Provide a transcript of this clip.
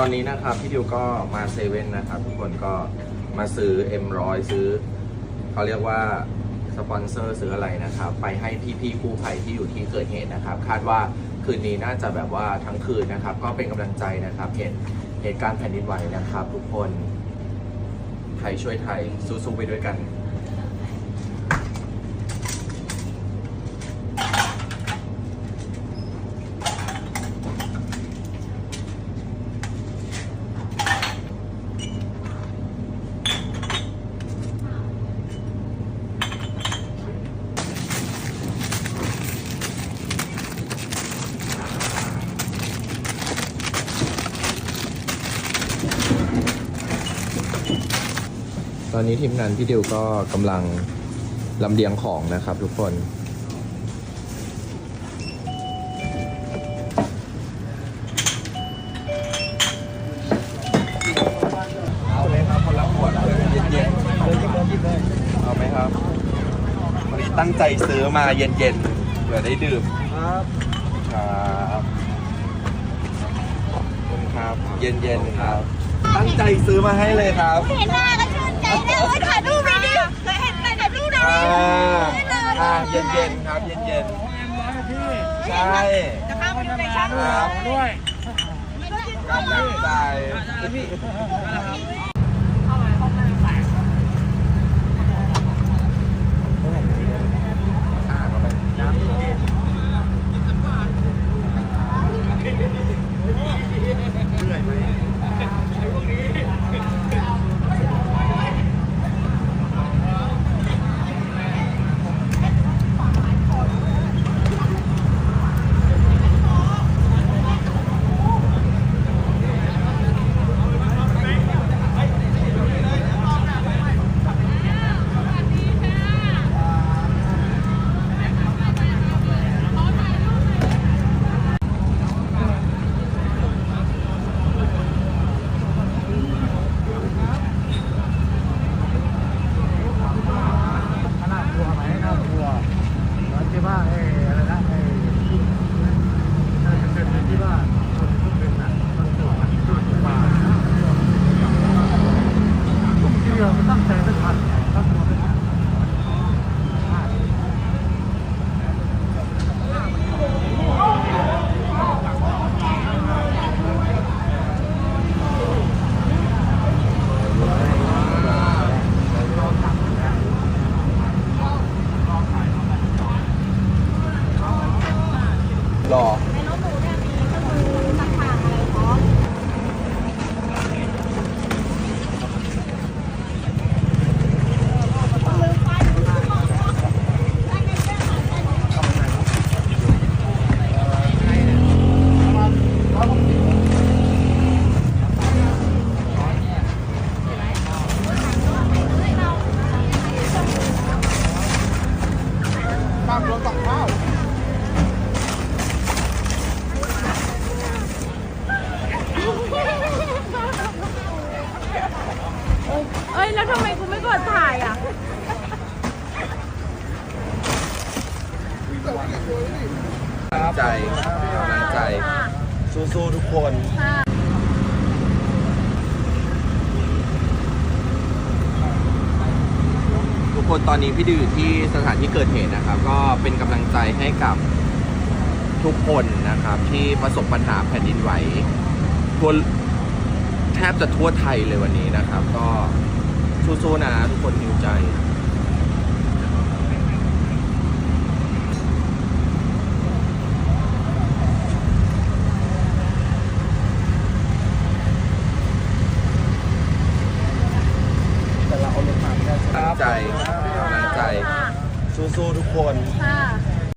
ตอนนี้นะครับพี่ดิวก็มาเซเว่นนะครับ ทุกคนก็มาซื้อ M100 ซื้อเขาเรียกว่าสปอนเซอร์ซื้ออะไรนะครับ ไปให้พี่ๆกู้ภัยที่อยู่ที่เกิดเหตุนะครับ คาดว่าคืนนี้น่าจะแบบว่าทั้งคืนนะครับ ก็เป็นกำลังใจนะครับเหตุเหตุการณ์แผ่นดินไหวนะครับ ทุกคนไทยช่วยไทยสู้ๆไปด้วยกัน อนนี้ทีมงานพี่ดิวก็กำลังลำเลียงของนะครับทุกคนเอาไหมครับคนละขวดเย็นๆเอาไหมครับวันนี้ตั้งใจซื้อมาเย็นๆเผื่อได้ดื่มครับครับขอบคุณครับ เย็นๆครับ ตั้งใจซื้อมาให้เลยครับ เห็นหน้าก็ชื่น เลยอ่าเย็นๆครับเย็นๆใช่จะเข้าไปดูในช่องครับด้วยกำลังใจำไมกูไม่กดถ่ายอะกำลังใจกำลังใจ สู้ๆทุกคนทุกคนตอนนี้พี่ดิวอยู่ที่สถานที่เกิดเหตุนะครับ ก็เป็นกำลังใจให้กับทุกคนนะครับที่ประสบปัญหาแผ่นดินไหวทั่วแทบจะทั่วไทยเลยวันนี้นะครับ ก็ สู้ๆนะทุกคนหิวใจแต่เราเอารถมาไม่ได้กำลังใจกำลังใจสู้ๆทุกคน ค่ะ